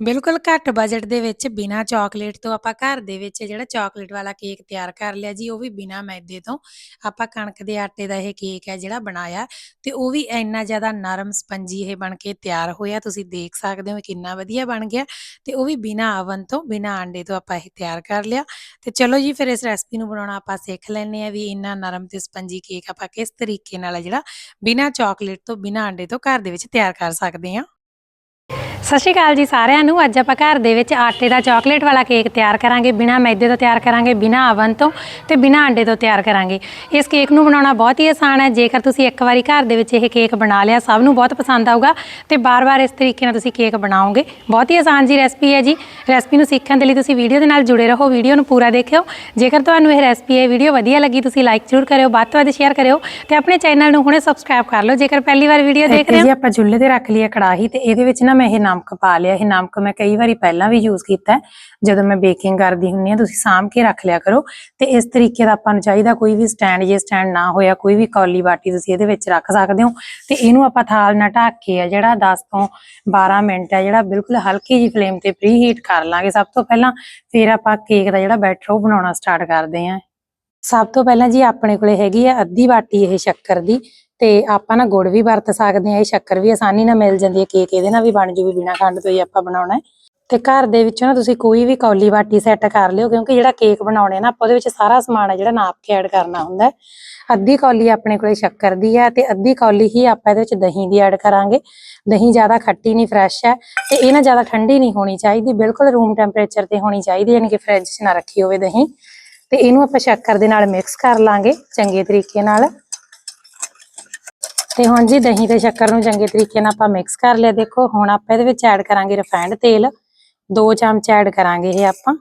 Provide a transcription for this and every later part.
ਬਿਲਕੁਲ ਘੱਟ ਬਜਟ ਦੇ ਵਿੱਚ ਬਿਨਾ ਚਾਕਲੇਟ ਤੋਂ ਆਪਾਂ ਘਰ ਦੇ ਵਿੱਚ ਜਿਹੜਾ ਚਾਕਲੇਟ ਵਾਲਾ ਕੇਕ ਤਿਆਰ ਕਰ ਲਿਆ ਜੀ, ਉਹ ਵੀ ਬਿਨਾ ਮੈਦੇ ਤੋਂ। ਆਪਾਂ ਕਣਕ ਦੇ ਆਟੇ ਦਾ ਇਹ ਕੇਕ ਹੈ ਜਿਹੜਾ ਬਣਾਇਆ ਤੇ ਉਹ ਵੀ ਇੰਨਾ ਜ਼ਿਆਦਾ ਨਰਮ ਸਪੰਜੀ ਇਹ ਬਣ ਕੇ ਤਿਆਰ ਹੋਇਆ। ਤੁਸੀਂ ਦੇਖ ਸਕਦੇ ਹੋ ਕਿੰਨਾ ਵਧੀਆ ਬਣ ਗਿਆ ਤੇ ਉਹ ਵੀ ਬਿਨਾ ਅਵਨ ਤੋਂ, ਬਿਨਾ ਆਂਡੇ ਤੋਂ ਆਪਾਂ ਇਹ ਤਿਆਰ ਕਰ ਲਿਆ। ਤੇ ਚਲੋ ਜੀ, ਫਿਰ ਇਸ ਰੈਸਪੀ ਨੂੰ ਬਣਾਉਣਾ ਆਪਾਂ ਸਿੱਖ ਲੈਂਦੇ ਆ ਵੀ ਇੰਨਾ ਨਰਮ ਤੇ ਸਪੰਜੀ ਕੇਕ ਆਪਾਂ ਕਿਸ ਤਰੀਕੇ ਨਾਲ ਜਿਹੜਾ ਬਿਨਾ ਚਾਕਲੇਟ ਤੋਂ, ਬਿਨਾ ਆਂਡੇ ਤੋਂ ਘਰ ਦੇ ਵਿੱਚ ਤਿਆਰ ਕਰ ਸਕਦੇ ਹਾਂ। ਸਤਿ ਸ਼੍ਰੀ ਅਕਾਲ ਜੀ ਸਾਰਿਆਂ ਨੂੰ। ਅੱਜ ਆਪਾਂ ਘਰ ਦੇ ਵਿੱਚ ਆਟੇ ਦਾ ਚਾਕਲੇਟ ਵਾਲਾ ਕੇਕ ਤਿਆਰ ਕਰਾਂਗੇ ਬਿਨਾ ਮੈਦੇ ਤੋਂ ਤਿਆਰ ਕਰਾਂਗੇ ਬਿਨਾ ਅਵਨ ਤੋਂ ਤੇ ਬਿਨਾ ਆਂਡੇ ਤੋਂ ਤਿਆਰ ਕਰਾਂਗੇ। ਇਸ ਕੇਕ ਨੂੰ ਬਣਾਉਣਾ ਬਹੁਤ ਹੀ ਆਸਾਨ ਹੈ। ਜੇਕਰ ਤੁਸੀਂ ਇੱਕ ਵਾਰੀ ਘਰ ਦੇ ਵਿੱਚ ਇਹ ਕੇਕ ਬਣਾ ਲਿਆ ਸਭ ਨੂੰ ਬਹੁਤ ਪਸੰਦ ਆਊਗਾ ਤੇ ਬਾਰ-ਬਾਰ ਇਸ ਤਰੀਕੇ ਨਾਲ ਤੁਸੀਂ ਕੇਕ ਬਣਾਓਗੇ। ਬਹੁਤ ਹੀ ਆਸਾਨ ਜੀ ਰੈਸਪੀ ਹੈ ਜੀ। ਰੈਸਪੀ ਨੂੰ ਸਿੱਖਣ ਦੇ ਲਈ ਤੁਸੀਂ ਵੀਡੀਓ ਦੇ ਨਾਲ ਜੁੜੇ ਰਹੋ ਵੀਡੀਓ ਨੂੰ ਪੂਰਾ ਦੇਖਿਓ। ਜੇਕਰ ਤੁਹਾਨੂੰ ਇਹ ਰੈਸਪੀ ਇਹ ਵੀਡੀਓ ਵਧੀਆ ਲੱਗੀ ਤੁਸੀਂ ਲਾਈਕ ਜ਼ਰੂਰ ਕਰਿਓ ਵੱਧ ਤੋਂ ਵੱਧ ਸ਼ੇਅਰ ਕਰਿਓ ਤੇ ਆਪਣੇ ਚੈਨਲ ਨੂੰ ਹੁਣੇ ਸਬਸਕ੍ਰਾਈਬ ਕਰ ਲਓ। ਜੇਕਰ ਪਹਿਲੀ ਵਾਰ ਵੀਡੀਓ ਦੇਖ ਰਹੇ ਹੋ ਜੀ ਆਪਾਂ ਚੁੱਲ੍ਹੇ ਤੇ ਰੱਖ ਲਿਆ ਕੜਾਹੀ ਤੇ ਇਹਦੇ ਵਿੱਚ ਨਾ ਮੈਂ ਇਹ ਨਮਕ ਪਾ ਲਿਆ। ਇਹ ਨਮਕ ਮੈਂ ਕਈ ਵਾਰੀ ਪਹਿਲਾਂ ਵੀ ਯੂਜ਼ ਕੀਤਾ ਜਦੋਂ ਮੈਂ ਬੇਕਿੰਗ ਕਰਦੀ ਹੁੰਨੀ ਆ ਤੁਸੀਂ ਸਾਂਭ ਕੇ ਰੱਖ ਲਿਆ ਕਰੋ। ਤੇ ਇਸ ਤਰੀਕੇ ਦਾ ਆਪਾਂ ਨੂੰ ਚਾਹੀਦਾ ਕੋਈ ਵੀ ਸਟੈਂਡ ਜੇ ਸਟੈਂਡ ਨਾ ਹੋਇਆ, ਕੋਈ ਵੀ ਕੌਲੀ ਬਾਟੀ ਤੁਸੀਂ ਇਹਦੇ ਵਿੱਚ ਰੱਖ ਸਕਦੇ ਹੋ। ਤੇ ਇਹਨੂੰ ਆਪਾਂ ਥਾਲ ਨਾਲ ਢੱਕ ਕੇ ਆ, ਜਿਹੜਾ 10 ਤੋਂ 12 ਮਿੰਟ ਹੈ ਜਿਹੜਾ ਬਿਲਕੁਲ ਹਲਕੀ ਜੀ ਫਲੇਮ ਤੇ ਪ੍ਰੀ ਹੀਟ ਕਰ ਲਾਂਗੇ। ਸਭ ਤੋਂ ਪਹਿਲਾਂ ਫਿਰ ਆਪਾਂ ਕੇਕ ਦਾ ਜਿਹੜਾ ਬੈਟਰ ਉਹ ਬਣਾਉਣਾ ਸਟਾਰਟ ਕਰਦੇ ਹਾਂ। ਸਭ ਤੋਂ ਪਹਿਲਾਂ ਜੀ ਆਪਣੇ ਕੋਲੇ ਹੈਗੀ ਆ ਅੱਧੀ ਬਾਟੀ ਇਹ ਸ਼ੱਕਰ ਦੀ। ਤੇ ਆਪਾਂ ਨਾ ਗੁੜ ਵੀ ਵਰਤ ਸਕਦੇ ਆ ਇਹ ਸ਼ੱਕਰ ਵੀ ਆਸਾਨੀ ਨਾਲ ਮਿਲ ਜਾਂਦੀ ਹੈ, ਕੇਕ ਇਹਦੇ ਨਾਲ ਵੀ ਬਣ ਜੂ ਵੀ ਬਿਨਾ ਖੰਡ ਤੋਂ ਹੀ ਆਪਾਂ ਬਣਾਉਣਾ ਹੈ। ਤੇ ਘਰ ਦੇ ਵਿੱਚੋਂ ਨਾ ਤੁਸੀਂ ਕੋਈ ਵੀ ਕੌਲੀ ਬਾਟੀ ਸੈੱਟ ਕਰ ਲਿਓ, ਕਿਉਂਕਿ ਜਿਹੜਾ ਕੇਕ ਬਣਾਉਣੇ ਨਾ, ਆਪਾਂ ਉਹਦੇ ਵਿੱਚ ਸਾਰਾ ਸਮਾਨ ਹੈ ਜਿਹੜਾ ਨਾਪ ਕੇ ਐਡ ਕਰਨਾ ਹੁੰਦਾ ਅੱਧੀ ਕੌਲੀ ਆਪਣੇ ਕੋਲੇ ਸ਼ੱਕਰ ਦੀ ਹੈ ਤੇ ਅੱਧੀ ਕੌਲੀ ਹੀ ਆਪਾਂ ਇਹਦੇ ਵਿੱਚ ਦਹੀਂ ਦੀ ਐਡ ਕਰਾਂਗੇ। ਦਹੀਂ ਜ਼ਿਆਦਾ ਖੱਟੀ ਨਹੀਂ ਫਰੈਸ਼ ਹੈ ਤੇ ਇਹ ਨਾ ਜ਼ਿਆਦਾ ਠੰਡੀ ਨਹੀਂ ਹੋਣੀ ਚਾਹੀਦੀ, ਬਿਲਕੁਲ ਰੂਮ ਟੈਂਪਰੇਚਰ ਤੇ ਹੋਣੀ ਚਾਹੀਦੀ, ਯਾਨੀ ਕਿ ਫ੍ਰਿਜ 'ਚ ਨਾ ਰੱਖੀ ਹੋਵੇ ਦਹੀਂ। ਤੇ ਇਹਨੂੰ ਆਪਾਂ ਸ਼ੱਕਰ ਦੇ ਨਾਲ ਮਿਕਸ ਕਰ ਲਾਂਗੇ, ਚੰਗੇ ਤਰੀਕੇ ਨਾਲ। ਤੇ ਹੁਣ ਜੀ ਦਹੀਂ ਤੇ ਸ਼ੱਕਰ ਨੂੰ ਚੰਗੇ ਤਰੀਕੇ ਨਾਲ ਆਪਾਂ ਮਿਕਸ ਕਰ ਲਿਆ। ਦੇਖੋ, ਹੁਣ ਆਪਾਂ ਇਹਦੇ ਵਿੱਚ ਐਡ ਕਰਾਂਗੇ ਰਿਫਾਈਂਡ ਤੇਲ। 2 ਚਮਚ ਐਡ ਕਰਾਂਗੇ ਇਹ ਆਪਾਂ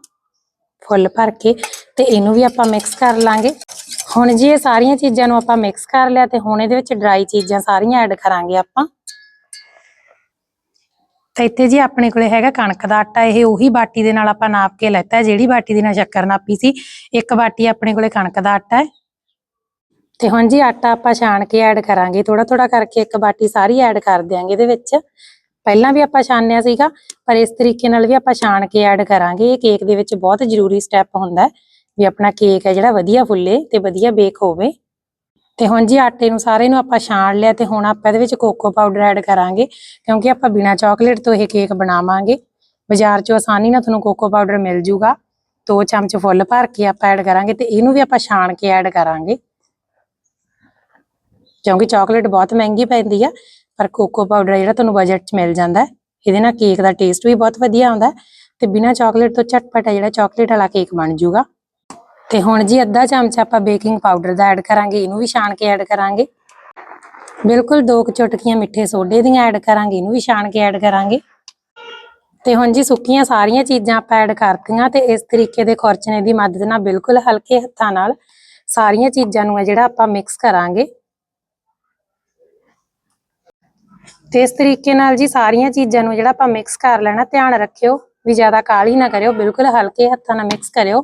ਫੁੱਲ ਭਰ ਕੇ ਤੇ ਇਹਨੂੰ ਵੀ ਆਪਾਂ ਮਿਕਸ ਕਰ ਲਾਂਗੇ। ਹੁਣ ਜੀ ਇਹ ਸਾਰੀਆਂ ਚੀਜ਼ਾਂ ਨੂੰ ਆਪਾਂ ਮਿਕਸ ਕਰ ਲਿਆ ਤੇ ਹੁਣ ਇਹਦੇ ਵਿੱਚ ਡਰਾਈ ਚੀਜ਼ਾਂ ਸਾਰੀਆਂ ਐਡ ਕਰਾਂਗੇ ਆਪਾਂ। ਤੇ ਇੱਥੇ ਜੀ ਆਪਣੇ ਕੋਲੇ ਹੈਗਾ ਕਣਕ ਦਾ ਆਟਾ। ਇਹ ਉਹੀ ਬਾਟੀ ਦੇ ਨਾਲ ਆਪਾਂ ਨਾਪ ਕੇ ਲੈਤਾ। ਜਿਹੜੀ ਬਾਟੀ ਦੇ ਨਾਲ ਸ਼ੱਕਰ ਨਾਪੀ ਸੀ, ਇੱਕ ਬਾਟੀ ਆਪਣੇ ਕੋਲੇ ਕਣਕ ਦਾ ਆਟਾ ਹੈ। ਤੇ ਹੁਣ ਜੀ ਆਟਾ ਆਪਾਂ ਛਾਣ ਕੇ ਐਡ ਕਰਾਂਗੇ ਥੋੜਾ ਥੋੜਾ ਕਰਕੇ ਇੱਕ ਬਾਟੀ ਸਾਰੀ ਐਡ ਕਰ ਦਿਆਂਗੇ ਇਹਦੇ ਵਿੱਚ। ਪਹਿਲਾਂ ਵੀ ਆਪਾਂ ਛਾਣਿਆ ਸੀਗਾ, ਪਰ ਇਸ ਤਰੀਕੇ ਨਾਲ ਵੀ ਆਪਾਂ ਛਾਣ ਕੇ ਐਡ ਕਰਾਂਗੇ। ਇਹ ਕੇਕ ਦੇ ਵਿੱਚ ਬਹੁਤ ਜ਼ਰੂਰੀ ਸਟੈਪ ਹੁੰਦਾ ਹੈ ਵੀ ਆਪਣਾ ਕੇਕ ਹੈ ਜਿਹੜਾ ਵਧੀਆ ਫੁੱਲੇ ਤੇ ਵਧੀਆ ਬੇਕ ਹੋਵੇ। ਤੇ ਹੁਣ ਜੀ ਆਟੇ ਨੂੰ ਸਾਰੇ ਨੂੰ ਆਪਾਂ ਛਾਣ ਲਿਆ ਤੇ ਹੁਣ ਆਪਾਂ ਇਹਦੇ ਵਿੱਚ ਕੋਕੋ ਪਾਊਡਰ ਐਡ ਕਰਾਂਗੇ, ਕਿਉਂਕਿ ਆਪਾਂ ਬਿਨਾ ਚਾਕਲੇਟ ਤੋਂ ਇਹ ਕੇਕ ਬਣਾਵਾਂਗੇ। ਬਾਜ਼ਾਰ 'ਚੋਂ ਆਸਾਨੀ ਨਾਲ ਤੁਹਾਨੂੰ ਕੋਕੋ ਪਾਊਡਰ ਮਿਲ ਜੂਗਾ। ਦੋ ਚਮਚ ਫੁੱਲ ਭਰ ਕੇ ਆਪਾਂ ਐਡ ਕਰਾਂਗੇ ਤੇ ਇਹਨੂੰ ਵੀ ਆਪਾਂ ਛਾਣ ਕੇ ਐਡ ਕਰਾਂਗੇ। ਕਿਉਂਕਿ ਚਾਕਲੇਟ ਬਹੁਤ ਮਹਿੰਗੀ ਪੈਂਦੀ ਆ, ਪਰ ਕੋਕੋ ਪਾਊਡਰ ਜਿਹੜਾ ਤੁਹਾਨੂੰ ਬਜਟ 'ਚ ਮਿਲ ਜਾਂਦਾ ਇਹਦੇ ਨਾਲ ਕੇਕ ਦਾ ਟੇਸਟ ਵੀ ਬਹੁਤ ਵਧੀਆ ਆਉਂਦਾ ਹੈ ਤੇ ਬਿਨਾ ਚਾਕਲੇਟ ਤੋਂ ਝਟਪਟ ਜਿਹੜਾ ਚਾਕਲੇਟ ਵਾਲਾ ਕੇਕ ਬਣ ਜੂਗਾ ਤੇ ਹੁਣ ਜੀ ਅੱਧਾ ਚਮਚ ਆਪਾਂ ਬੇਕਿੰਗ ਪਾਊਡਰ ਦਾ ਐਡ ਕਰਾਂਗੇ, ਇਹਨੂੰ ਵੀ ਛਾਣ ਕੇ ਐਡ ਕਰਾਂਗੇ। ਬਿਲਕੁਲ ਦੋ ਕੁ ਚੁਟਕੀਆਂ ਮਿੱਠੇ ਸੋਡੇ ਦੀਆਂ ਐਡ ਕਰਾਂਗੇ, ਇਹਨੂੰ ਵੀ ਛਾਣ ਕੇ ਐਡ ਕਰਾਂਗੇ। ਤੇ ਹੁਣ ਜੀ ਸੁੱਕੀਆਂ ਸਾਰੀਆਂ ਚੀਜ਼ਾਂ ਆਪਾਂ ਐਡ ਕਰਤੀਆਂ ਤੇ ਇਸ ਤਰੀਕੇ ਦੇ ਖੁਰਚਣੇ ਦੀ ਮਦਦ ਨਾਲ ਬਿਲਕੁਲ ਹਲਕੇ ਹੱਥਾਂ ਨਾਲ ਸਾਰੀਆਂ ਚੀਜ਼ਾਂ ਨੂੰ ਹੈ ਜਿਹੜਾ ਆਪਾਂ ਮਿਕਸ ਕਰਾਂਗੇ। ਤੇ ਇਸ ਤਰੀਕੇ ਨਾਲ ਜੀ ਸਾਰੀਆਂ ਚੀਜ਼ਾਂ ਨੂੰ ਜਿਹੜਾ ਆਪਾਂ ਮਿਕਸ ਕਰ ਲੈਣਾ, ਧਿਆਨ ਰੱਖਿਓ, ਵੀ ਜ਼ਿਆਦਾ ਕਾਲੀ ਨਾ ਕਰਿਓ, ਬਿਲਕੁਲ ਹਲਕੇ ਹੱਥਾਂ ਨਾਲ ਮਿਕਸ ਕਰਿਓ।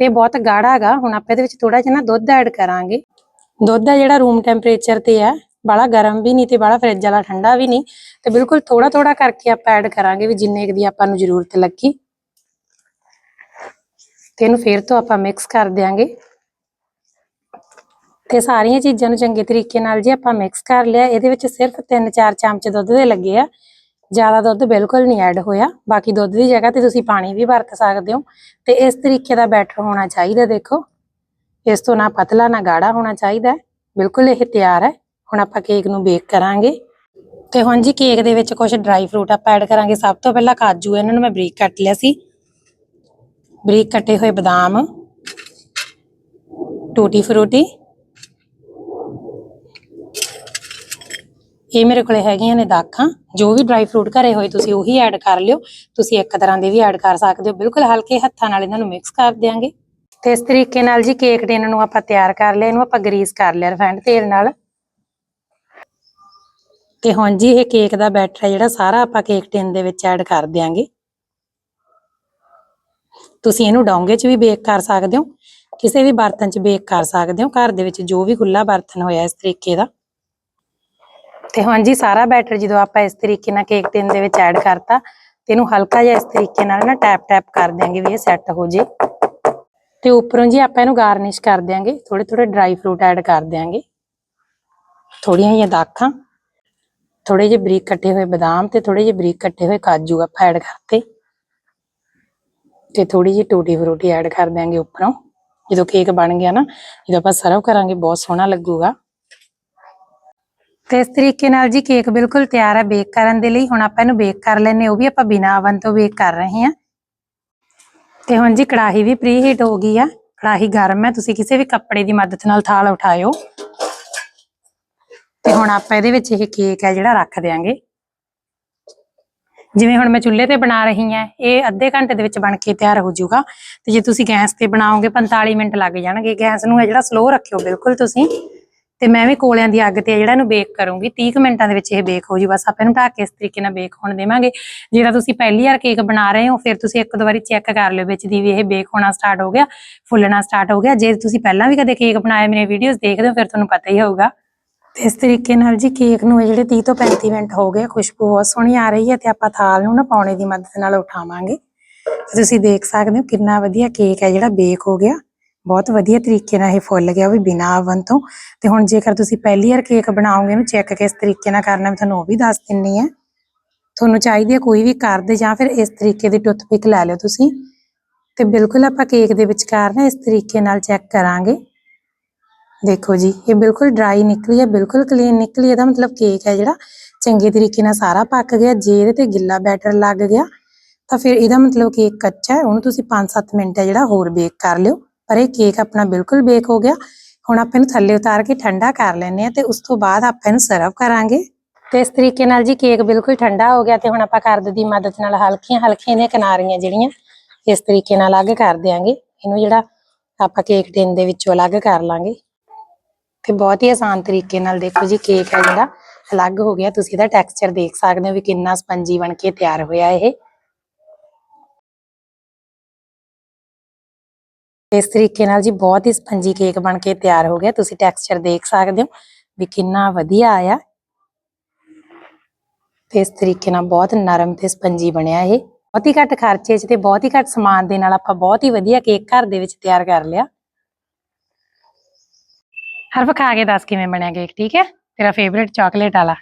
ਤੇ ਬਹੁਤ ਗਾੜਾ ਹੈਗਾ ਹੁਣ ਆਪਾਂ ਇਹਦੇ ਵਿੱਚ ਥੋੜਾ ਜਿਹਾ ਨਾ ਦੁੱਧ ਐਡ ਕਰਾਂਗੇ। ਦੁੱਧ ਹੈ ਜਿਹੜਾ ਰੂਮ ਟੈਂਪਰੇਚਰ ਤੇ ਹੈ ਬਾਲਾ ਗਰਮ ਵੀ ਨਹੀਂ ਤੇ ਬਾਲਾ ਫ੍ਰਿਜ ਵਾਲਾ ਠੰਡਾ ਵੀ ਨਹੀਂ। ਤੇ ਬਿਲਕੁਲ ਥੋੜਾ ਥੋੜਾ ਕਰਕੇ ਆਪਾਂ ਐਡ ਕਰਾਂਗੇ ਵੀ ਜਿੰਨੇ ਕੁ ਦੀ ਆਪਾਂ ਨੂੰ ਜ਼ਰੂਰਤ ਲੱਗੀ। ਤੇ ਇਹਨੂੰ ਫੇਰ ਤੋਂ ਆਪਾਂ ਮਿਕਸ ਕਰ ਦਿਆਂਗੇ। ਤੇ ਸਾਰੀਆਂ ਚੀਜ਼ਾਂ ਨੂੰ ਚੰਗੇ ਤਰੀਕੇ ਨਾਲ ਜੀ ਆਪਾਂ ਮਿਕਸ ਕਰ ਲਿਆ, ਇਹਦੇ ਵਿੱਚ ਸਿਰਫ 3-4 ਚਮਚ ਦੁੱਧ ਦੇ ਲੱਗੇ ਆ। ਜ਼ਿਆਦਾ ਦੁੱਧ ਬਿਲਕੁਲ ਨਹੀਂ ਐਡ ਹੋਇਆ। ਬਾਕੀ ਦੁੱਧ ਦੀ ਜਗ੍ਹਾ ਤੇ ਤੁਸੀਂ ਪਾਣੀ ਵੀ ਵਰਤ ਸਕਦੇ ਹੋ। ਤੇ ਇਸ ਤਰੀਕੇ ਦਾ ਬੈਟਰ ਹੋਣਾ ਚਾਹੀਦਾ ਦੇਖੋ। ਇਸ ਤੋਂ ਨਾ ਪਤਲਾ, ਨਾ ਗਾੜਾ ਹੋਣਾ ਚਾਹੀਦਾ। ਬਿਲਕੁਲ ਇਹ ਤਿਆਰ ਹੈ। ਹੁਣ ਆਪਾਂ ਕੇਕ ਨੂੰ ਬੇਕ ਕਰਾਂਗੇ। ਤੇ ਹੁਣ ਜੀ ਕੇਕ ਦੇ ਵਿੱਚ ਕੁਝ ਡਰਾਈ ਫਰੂਟ ਆਪਾਂ ਐਡ ਕਰਾਂਗੇ। ਸਭ ਤੋਂ ਪਹਿਲਾਂ ਕਾਜੂ, ਇਹਨਾਂ ਨੂੰ ਮੈਂ ਬਰੀਕ ਕੱਟ ਲਿਆ ਸੀ। ਬਰੀਕ ਕੱਟੇ ਹੋਏ ਬਦਾਮ, ਟੂਟੀ ਫਰੂਟੀ ਇਹ ਮੇਰੇ ਕੋਲੇ ਹੈਗੀਆਂ ਨੇ ਦਾਖਾਂ। ਜੋ ਵੀ ਡਰਾਈ ਫਰੂਟ ਘਰੇ ਹੋਏ ਤੁਸੀਂ ਉਹੀ ਐਡ ਕਰ ਲਿਓ। ਤੁਸੀਂ ਇੱਕ ਤਰ੍ਹਾਂ ਦੇ ਵੀ ਐਡ ਕਰ ਸਕਦੇ ਹੋ। ਬਿਲਕੁਲ ਹਲਕੇ ਹੱਥਾਂ ਨਾਲ ਇਹਨਾਂ ਨੂੰ ਮਿਕਸ ਕਰ ਦਿਆਂਗੇ। ਤੇ ਇਸ ਤਰੀਕੇ ਨਾਲ ਜੀ ਕੇਕ ਟਿਨ ਨੂੰ ਆਪਾਂ ਤਿਆਰ ਕਰ ਲਿਆ। ਇਹਨੂੰ ਆਪਾਂ ਗਰੀਸ ਕਰ ਲਿਆ ਰਿਫਾਈਂਡ ਤੇਲ ਨਾਲ। ਤੇ ਹੁਣ ਜੀ ਇਹ ਕੇਕ ਦਾ ਬੈਟਰ ਹੈ ਜਿਹੜਾ ਸਾਰਾ ਆਪਾਂ ਕੇਕ ਟਿਨ ਦੇ ਵਿੱਚ ਐਡ ਕਰ ਦਿਆਂਗੇ। ਤੁਸੀਂ ਇਹਨੂੰ ਡੋਂਗੇ 'ਚ ਵੀ ਬੇਕ ਕਰ ਸਕਦੇ ਹੋ। ਕਿਸੇ ਵੀ ਬਰਤਨ 'ਚ ਬੇਕ ਕਰ ਸਕਦੇ ਹੋ। ਘਰ ਦੇ ਵਿੱਚ ਜੋ ਵੀ ਖੁੱਲਾ ਬਰਤਨ ਹੋਇਆ ਇਸ ਤਰੀਕੇ ਦਾ। ਤੇ ਹਾਂਜੀ, ਸਾਰਾ ਬੈਟਰ ਜਦੋਂ ਆਪਾਂ ਇਸ ਤਰੀਕੇ ਨਾਲ ਕੇਕ ਟਿਨ ਦੇ ਵਿੱਚ ਐਡ ਕਰਤਾ, ਤੇ ਇਹਨੂੰ ਹਲਕਾ ਜਿਹਾ ਇਸ ਤਰੀਕੇ ਨਾਲ ਨਾ ਟੈਪ ਟੈਪ ਕਰ ਦਿਆਂਗੇ ਵੀ ਇਹ ਸੈੱਟ ਹੋ ਜੇ। ਤੇ ਉੱਪਰੋਂ ਜੀ ਆਪਾਂ ਇਹਨੂੰ ਗਾਰਨਿਸ਼ ਕਰ ਦਿਆਂਗੇ ਥੋੜੇ ਥੋੜੇ ਡਰਾਈ ਫਰੂਟ ਐਡ ਕਰ ਦਿਆਂਗੇ। ਥੋੜੀਆਂ ਜਿਹੀਆਂ ਦਾਖਾਂ ਥੋੜੇ ਜਿਹੇ ਬਰੀਕ ਕੱਟੇ ਹੋਏ ਬਦਾਮ ਤੇ ਥੋੜੇ ਜਿਹੇ ਬਰੀਕ ਕੱਟੇ ਹੋਏ ਕਾਜੂ ਆਪਾਂ ਐਡ ਕਰਤੇ। ਤੇ ਥੋੜੀ ਜਿਹੀ ਟੂਟੀ ਫਰੂਟੀ ਐਡ ਕਰ ਦਿਆਂਗੇ ਉੱਪਰੋਂ। ਜਦੋਂ ਕੇਕ ਬਣ ਗਿਆ ਨਾ, ਜਦੋਂ ਆਪਾਂ ਸਰਵ ਕਰਾਂਗੇ, ਬਹੁਤ ਸੋਹਣਾ ਲੱਗੂਗਾ। ਤੇ ਇਸ ਤਰੀਕੇ ਨਾਲ ਜੀ ਕੇਕ ਬਿਲਕੁਲ ਤਿਆਰ ਹੈ ਬੇਕ ਕਰਨ ਦੇ ਲਈ। ਹੁਣ ਆਪਾਂ ਇਹਨੂੰ ਬੇਕ ਕਰ ਲੈਨੇ ਉਹ ਵੀ ਆਪਾਂ ਬਿਨਾਂ ਓਵਨ ਤੋਂ ਬੇਕ ਕਰ ਰਹੇ ਹਾਂ। ਤੇ ਹੁਣ ਜੀ ਕੜਾਹੀ ਵੀ ਪ੍ਰੀ ਹੀਟ ਹੋ ਗਈ ਆ। ਕੜਾਹੀ ਗਰਮ ਹੈ ਤੁਸੀਂ ਕਿਸੇ ਵੀ ਕੱਪੜੇ ਦੀ ਮਦਦ ਨਾਲ ਥਾਲ ਉਠਾਇਓ। ਤੇ ਹੁਣ ਆਪਾਂ ਇਹਦੇ ਵਿੱਚ ਇਹ ਕੇਕ ਹੈ ਜਿਹੜਾ ਰੱਖ ਦਿਆਂਗੇ। ਜਿਵੇਂ ਹੁਣ ਮੈਂ ਚੁੱਲ੍ਹੇ ਤੇ ਬਣਾ ਰਹੀ ਹਾਂ, ਇਹ ਅੱਧੇ ਘੰਟੇ ਦੇ ਵਿੱਚ ਬਣ ਕੇ ਤਿਆਰ ਹੋ ਜਾਊਗਾ। ਤੇ ਜੇ ਤੁਸੀਂ ਗੈਸ ਤੇ ਬਣਾਓਗੇ 45 ਮਿੰਟ ਲੱਗ ਜਾਣਗੇ। ਗੈਸ ਨੂੰ ਹੈ ਜਿਹੜਾ ਸਲੋ ਰੱਖਿਓ, ਬਿਲਕੁਲ ਤੁਸੀਂ। ਤੇ ਮੈਂ ਵੀ ਕੋਲਿਆਂ ਦੀ ਅੱਗ ਤੇ ਜਿਹੜਾ ਇਹਨੂੰ ਬੇਕ ਕਰੂੰਗੀ 30 ਕੁ ਮਿੰਟਾਂ ਦੇ ਵਿੱਚ ਇਹ ਬੇਕ ਹੋ ਜੂ, ਬਸ ਆਪਾਂ ਇਹਨੂੰ ਢੱਕ ਕੇ ਇਸ ਤਰੀਕੇ ਨਾਲ ਬੇਕ ਹੋਣ ਦੇਵਾਂਗੇ। ਜਿਹੜਾ ਤੁਸੀਂ ਪਹਿਲੀ ਵਾਰ ਕੇਕ ਬਣਾ ਰਹੇ ਹੋ, ਫਿਰ ਤੁਸੀਂ ਇੱਕ ਦੋ ਵਾਰੀ ਚੈੱਕ ਕਰ ਲਿਓ ਵਿੱਚ ਦੀ ਵੀ ਇਹ ਬੇਕ ਹੋਣਾ ਸਟਾਰਟ ਹੋ ਗਿਆ, ਫੁੱਲਣਾ ਸਟਾਰਟ ਹੋ ਗਿਆ। ਜੇ ਤੁਸੀਂ ਪਹਿਲਾਂ ਵੀ ਕਦੇ ਕੇਕ ਬਣਾਇਆ ਮੇਰੇ ਵੀਡੀਓਜ਼ ਦੇਖਦੇ ਹੋ, ਫਿਰ ਤੁਹਾਨੂੰ ਪਤਾ ਹੀ ਹੋਊਗਾ। ਇਸ ਤਰੀਕੇ ਨਾਲ ਜੀ ਕੇਕ ਨੂੰ ਇਹ ਜਿਹੜੇ 30 ਤੋਂ 35 ਮਿੰਟ ਹੋ ਗਏ, ਖੁਸ਼ਬੂ ਬਹੁਤ ਸੋਹਣੀ ਆ ਰਹੀ ਹੈ ਤੇ ਆਪਾਂ ਥਾਲ ਨੂੰ ਨਾ ਪਾਉਣੇ ਦੀ ਮਦਦ ਨਾਲ ਉਠਾਵਾਂਗੇ। ਤੁਸੀਂ ਦੇਖ ਸਕਦੇ ਹੋ ਕਿੰਨਾ ਵਧੀਆ ਕੇਕ ਹੈ ਜਿਹੜਾ ਬੇਕ ਹੋ ਗਿਆ। ਬਹੁਤ ਵਧੀਆ ਤਰੀਕੇ ਨਾਲ ਇਹ ਫੁੱਲ ਗਿਆ ਉਹ ਵੀ ਬਿਨਾਂ ਓਵਨ ਤੋਂ। ਤੇ ਹੁਣ ਜੇਕਰ ਤੁਸੀਂ ਪਹਿਲੀ ਵਾਰ ਕੇਕ ਬਣਾਓਗੇ ਇਹਨੂੰ ਚੈੱਕ ਕਿਸ ਤਰੀਕੇ ਨਾਲ ਕਰਨਾ, ਮੈਂ ਤੁਹਾਨੂੰ ਉਹ ਵੀ ਦੱਸ ਦਿੰਨੀ ਹੈ ਤੁਹਾਨੂੰ ਚਾਹੀਦੀ ਹੈ ਕੋਈ ਵੀ ਕਰਦੇ ਜਾਂ ਫਿਰ ਇਸ ਤਰੀਕੇ ਦੀ ਟੁੱਥਪਿਕ ਲੈ ਲਿਓ ਤੁਸੀਂ। ਤੇ ਬਿਲਕੁਲ ਆਪਾਂ ਕੇਕ ਦੇ ਵਿਚਕਾਰ ਨਾ ਇਸ ਤਰੀਕੇ ਨਾਲ ਚੈੱਕ ਕਰਾਂਗੇ। ਦੇਖੋ ਜੀ, ਇਹ ਬਿਲਕੁਲ ਡਰਾਈ ਨਿਕਲੀ ਹੈ ਬਿਲਕੁਲ ਕਲੀਨ ਨਿਕਲੀ ਇਹਦਾ ਮਤਲਬ ਕੇਕ ਹੈ ਜਿਹੜਾ ਚੰਗੇ ਤਰੀਕੇ ਨਾਲ ਸਾਰਾ ਪੱਕ ਗਿਆ, ਜੇ ਇਹਦੇ ਤੇ ਗਿੱਲਾ ਬੈਟਰ ਲੱਗ ਗਿਆ, ਤਾਂ ਫਿਰ ਇਹਦਾ ਮਤਲਬ ਕੇਕ ਕੱਚਾ ਹੈ, ਉਹਨੂੰ ਤੁਸੀਂ 5-7 ਮਿੰਟ ਹੈ ਜਿਹੜਾ ਹੋਰ ਬੇਕ ਕਰ ਲਿਓ। ਪਰ ਇਹ ਕੇਕ ਆਪਣਾ ਬਿਲਕੁਲ ਬੇਕ ਹੋ ਗਿਆ। ਹੁਣ ਆਪਾਂ ਇਹਨੂੰ ਥੱਲੇ ਉਤਾਰ ਕੇ ਠੰਡਾ ਕਰ ਲੈਂਦੇ ਆ ਤੇ ਉਸ ਤੋਂ ਬਾਅਦ ਆਪਾਂ ਇਹਨੂੰ ਸਰਵ ਕਰਾਂਗੇ। ਤੇ ਇਸ ਤਰੀਕੇ ਨਾਲ ਜੀ ਕੇਕ ਬਿਲਕੁਲ ਠੰਡਾ ਹੋ ਗਿਆ ਤੇ ਹੁਣ ਆਪਾਂ ਕਰਦ ਦੀ ਮਦਦ ਨਾਲ ਹਲਕੀਆਂ ਹਲਕੀਆਂ ਦੀਆਂ ਕਿਨਾਰੀਆਂ ਜਿਹੜੀਆਂ, ਇਸ ਤਰੀਕੇ ਨਾਲ ਅਲੱਗ ਕਰ ਦਿਆਂਗੇ। ਇਹਨੂੰ ਜਿਹੜਾ ਆਪਾਂ ਕੇਕ ਟਿਨ ਦੇ ਵਿੱਚੋਂ ਅਲੱਗ ਕਰ ਲਾਂਗੇ। ਤੇ ਬਹੁਤ ਹੀ ਆਸਾਨ ਤਰੀਕੇ ਨਾਲ ਦੇਖੋ ਜੀ ਕੇਕ ਹੈ ਜਿਹੜਾ, ਅਲੱਗ ਹੋ ਗਿਆ। ਤੁਸੀਂ ਇਹਦਾ ਟੈਕਸਚਰ ਦੇਖ ਸਕਦੇ ਹੋ ਵੀ ਕਿੰਨਾ ਸਪੰਜੀ ਬਣ ਕੇ ਤਿਆਰ ਹੋਇਆ ਇਹ। ਇਸ ਤਰੀਕੇ ਨਾਲ ਜੀ ਬਹੁਤ ਹੀ ਸਪੰਜੀ ਕੇਕ ਬਣ ਕੇ ਤਿਆਰ ਹੋ ਗਿਆ। ਤੁਸੀਂ ਟੈਕਸਚਰ ਦੇਖ ਸਕਦੇ ਹੋ ਵੀ ਕਿੰਨਾ ਵਧੀਆ ਆਇਆ। ਤੇ ਇਸ ਤਰੀਕੇ ਨਾਲ ਬਹੁਤ ਨਰਮ ਤੇ ਸਪੰਜੀ ਬਣਿਆ ਇਹ। ਬਹੁਤ ਹੀ ਘੱਟ ਖਰਚੇ 'ਚ ਤੇ ਬਹੁਤ ਹੀ ਘੱਟ ਸਮਾਨ ਦੇ ਨਾਲ ਆਪਾਂ ਬਹੁਤ ਹੀ ਵਧੀਆ ਕੇਕ ਘਰ ਦੇ ਵਿੱਚ ਤਿਆਰ ਕਰ ਲਿਆ। ਹਰਫ ਖਾ ਕੇ ਦੱਸ ਕਿਵੇਂ ਬਣਿਆ ਕੇਕ, ਠੀਕ ਹੈ? ਤੇਰਾ ਫੇਵਰਿਟ ਚਾਕਲੇਟ ਵਾਲਾ।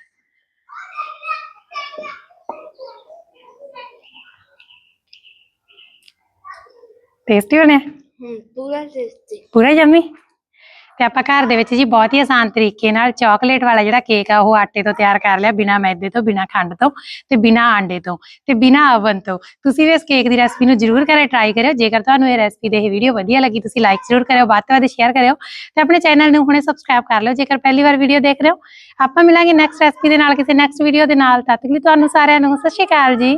ਟੇਸਟੀ ਬਣਿਆ? ਹੂੰ ਪੂਰਾ ਟੇਸਟੀ ਪੂਰਾ ਜੰਮੀ? ਤੇ ਆਪਾਂ ਘਰ ਦੇ ਵਿੱਚ ਜੀ ਬਹੁਤ ਹੀ ਆਸਾਨ ਤਰੀਕੇ ਨਾਲ ਚਾਕਲੇਟ ਵਾਲਾ ਜਿਹੜਾ ਕੇਕ ਆ, ਉਹ ਆਟੇ ਤੋਂ ਤਿਆਰ ਕਰ ਲਿਆ, ਬਿਨਾ ਮੈਦੇ ਤੋਂ, ਬਿਨਾ ਖੰਡ ਤੋਂ ਤੇ ਬਿਨਾ ਆਂਡੇ ਤੋਂ ਤੇ ਬਿਨਾ ਓਵਨ ਤੋਂ। ਤੁਸੀਂ ਵੀ ਇਸ ਕੇਕ ਦੀ ਰੈਸਪੀ ਨੂੰ ਜਰੂਰ ਕਰੇ ਟਰਾਈ ਕਰਿਓ। ਜੇਕਰ ਤੁਹਾਨੂੰ ਇਹ ਰੈਸਪੀ ਦੇ ਇਹ ਵੀਡੀਓ ਵਧੀਆ ਲੱਗੀ, ਤੁਸੀਂ ਲਾਈਕ ਜਰੂਰ ਕਰਿਓ, ਵੱਧ ਤੋਂ ਵੱਧ ਸ਼ੇਅਰ ਕਰਿਓ ਤੇ ਆਪਣੇ ਚੈਨਲ ਨੂੰ ਹੁਣੇ ਸਬਸਕ੍ਰਾਈਬ ਕਰ ਲਿਓ। ਜੇਕਰ ਪਹਿਲੀ ਵਾਰ ਵੀਡੀਓ ਦੇਖ ਰਹੇ ਹੋ, ਆਪਾਂ ਮਿਲਾਂਗੇ ਨੈਕਸਟ ਰੈਸਪੀ ਦੇ ਨਾਲ, ਕਿਸੇ ਨੈਕਸਟ ਵੀਡੀਓ ਦੇ ਨਾਲ। ਤਦ ਤੱਕ ਲਈ ਤੁਹਾਨੂੰ ਸਾਰਿਆਂ ਨੂੰ ਸਤਿ ਸ਼੍ਰੀ ਅਕਾਲ ਜੀ।